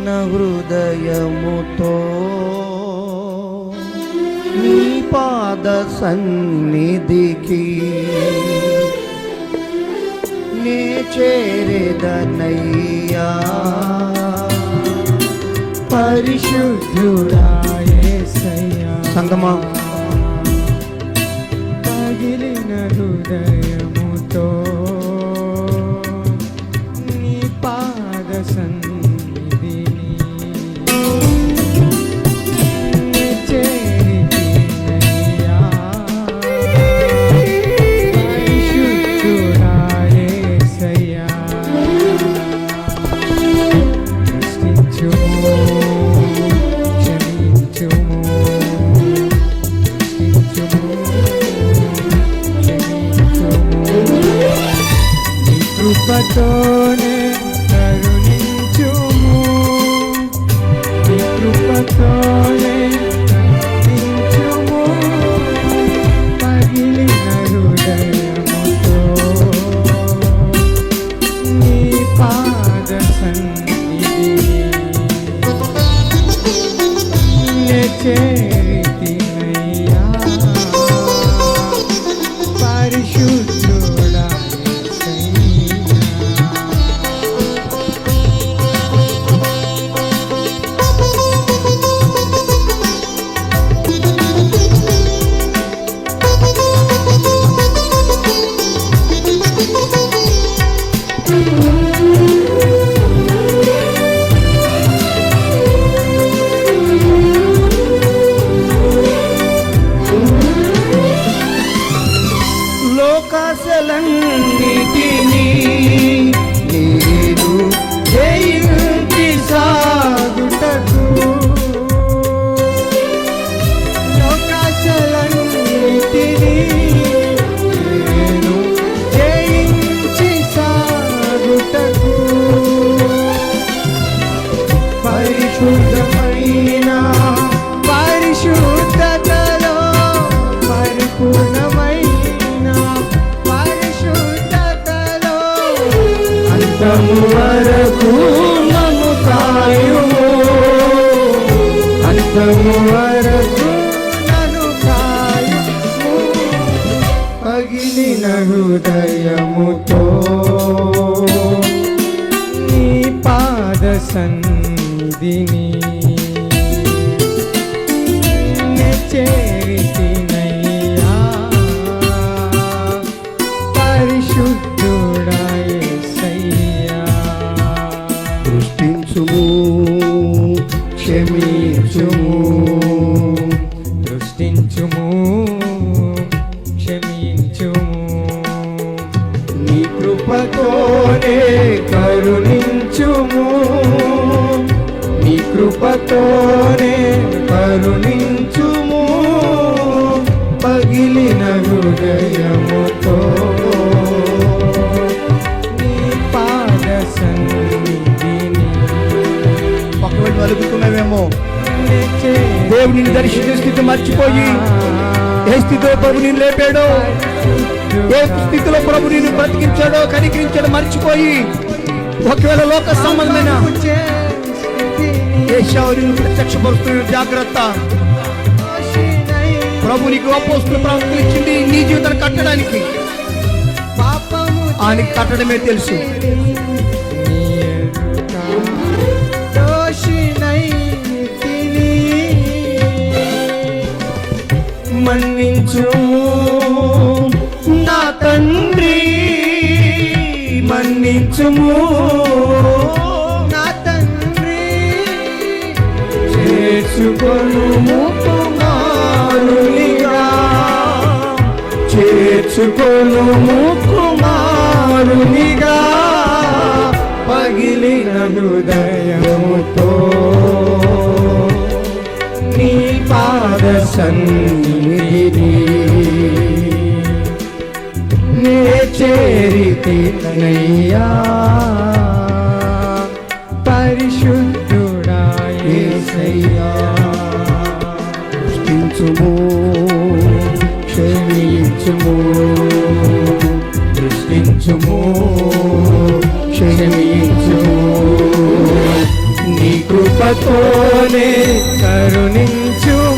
హృదయముతో. నీ పాద సన్నిధికి నే చేరేదనయ్యా. పరిశుద్ధుడాయేసయ్యా సంగమా. కృపతోనే కరుణించుము నీ కృపతోనే కరుణించుము పగిలిన హృదయముతో నీ పాద సన్నిధిని నే చేరితినయ్యా పరిశుద్ధుడా పరిశుద్ధమైన పరిశుద్ధతలో పరిపూర్ణమైన పరిశుద్ధతలో అంతము వరకు నన్ను కాయుము. అంతము వరకు నన్ను కాయుము. పగిలిన హృదయముతో నీ పాద సన్న నే చేరితినయ్యా. పరిశుద్ధుడా యేసయ్యా సృష్టించుము క్షమించుము. దృష్టించుము క్షమించుము. నీ కృపతోనే కరుణించుము. కృపతోనే కరుణించుము. పగిలిన హృదయముతో. నీ దేవుడిని దర్శించే స్థితి మర్చిపోయి ఏ స్థితిలో ప్రభు నిన్ను లేపాడో ఏ స్థితిలో ప్రభు నిన్ను బ్రతికించాడో కనికరించాడో మర్చిపోయి ఒకవేళ లోక సంబంధమైన ఏ శౌర్యం ప్రత్యక్షపరుస్తున్న జాగ్రత్త. ప్రభు నీకు అపోస్తుల ప్రవక్తలు ఇచ్చింది నీ జీవితాన్ని కట్టడానికి. ఆయనకి కట్టడమే తెలుసు. మన్నించు నా తండ్రి మన్నించుము. చేర్చుకొను కుమారునిగా చేర్చుకొను కుమారునిగా పగిలిన హృదయముతో. నీ పాద సన్నిధిని నే చేరితినయ్యా క్షమించుము క్షమించుము. నీ కృపతోనే కరుణించుము